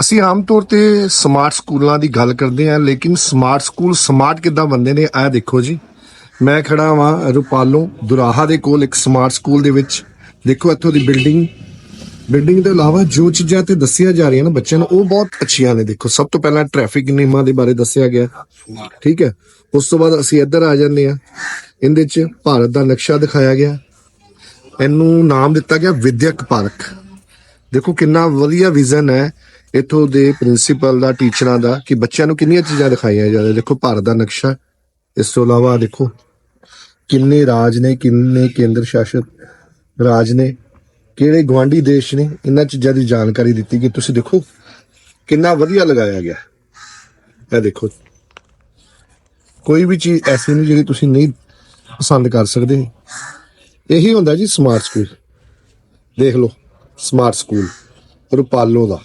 ਅਸੀਂ ਆਮ ਤੌਰ ਤੇ ਸਮਾਰਟ ਸਕੂਲਾਂ ਦੀ ਗੱਲ ਕਰਦੇ ਹਾਂ, ਲੇਕਿਨ ਸਮਾਰਟ ਸਕੂਲ ਸਮਾਰਟ ਕਿੱਦਾਂ ਬੰਦੇ ਨੇ, ਆਹ ਦੇਖੋ ਜੀ। ਮੈਂ ਖੜਾ ਵਾਂ ਰੁਪਾਲੋਂ ਦੁਰਾਹਾ ਦੇ ਕੋਲ ਇੱਕ ਸਮਾਰਟ ਸਕੂਲ ਦੇ ਵਿੱਚ। ਦੇਖੋ ਇੱਥੋਂ ਦੀ ਬਿਲਡਿੰਗ ਬਿਲਡਿੰਗ ਤੋਂ ਇਲਾਵਾ ਜੋ ਚੀਜ਼ਾਂ ਤੇ ਦੱਸੀਆਂ ਜਾ ਰਹੀਆਂ ਨੇ ਬੱਚਿਆਂ ਨੂੰ, ਉਹ ਬਹੁਤ ਅੱਛੀਆਂ ਨੇ। ਦੇਖੋ, ਸਭ ਤੋਂ ਪਹਿਲਾਂ ਟ੍ਰੈਫਿਕ ਨਿਯਮਾਂ ਦੇ ਬਾਰੇ ਦੱਸਿਆ ਗਿਆ। ਠੀਕ ਹੈ? ਉਸ ਤੋਂ ਬਾਅਦ ਅਸੀਂ ਇੱਧਰ ਆ ਜਾਂਦੇ ਆ ਇਹਦੇ 'ਚ ਭਾਰਤ ਦਾ ਨਕਸ਼ਾ ਦਿਖਾਇਆ ਗਿਆ। ਇਹਨੂੰ ਨਾਮ ਦਿੱਤਾ ਗਿਆ ਵਿਦਿਅਕ ਪਾਰਕ। ਦੇਖੋ ਕਿੰਨਾ ਵਧੀਆ ਵਿਜ਼ਨ ਹੈ ਇਥੋਂ ਦੇ ਪ੍ਰਿੰਸੀਪਲ ਦਾ ਟੀਚਰਾਂ ਦਾ, ਕਿ ਬੱਚਿਆਂ ਨੂੰ ਕਿੰਨੀਆਂ ਚੀਜ਼ਾਂ ਦਿਖਾਈਆਂ ਜਾ ਰਹੀਆਂ। ਦੇਖੋ ਭਾਰਤ ਦਾ ਨਕਸ਼ਾ, ਇਸ ਤੋਂ ਇਲਾਵਾ ਦੇਖੋ ਕਿੰਨੇ ਰਾਜ ਨੇ, ਕਿੰਨੇ ਕੇਂਦਰ ਸ਼ਾਸਿਤ ਰਾਜ ਨੇ, ਕਿਹੜੇ ਗਵਾਂਢੀ ਦੇਸ਼ ਨੇ, ਇਹਨਾਂ ਚੀਜ਼ਾਂ ਦੀ ਜਾਣਕਾਰੀ ਦਿੱਤੀ ਕਿ ਤੁਸੀਂ ਦੇਖੋ ਕਿੰਨਾ ਵਧੀਆ ਲਗਾਇਆ ਗਿਆ। ਇਹ ਦੇਖੋ, ਕੋਈ ਵੀ ਚੀਜ਼ ਐਸੀ ਨਹੀਂ ਜਿਹੜੀ ਤੁਸੀਂ ਨਹੀਂ ਪਸੰਦ ਕਰ ਸਕਦੇ। ਇਹੀ ਹੁੰਦਾ ਜੀ ਸਮਾਰਟ ਸਕੂਲ ਦੇਖ ਲਓ। ਸਮਾਰਟ ਸਕੂਲ ਰੁਪਾਲੋ ਦਾ।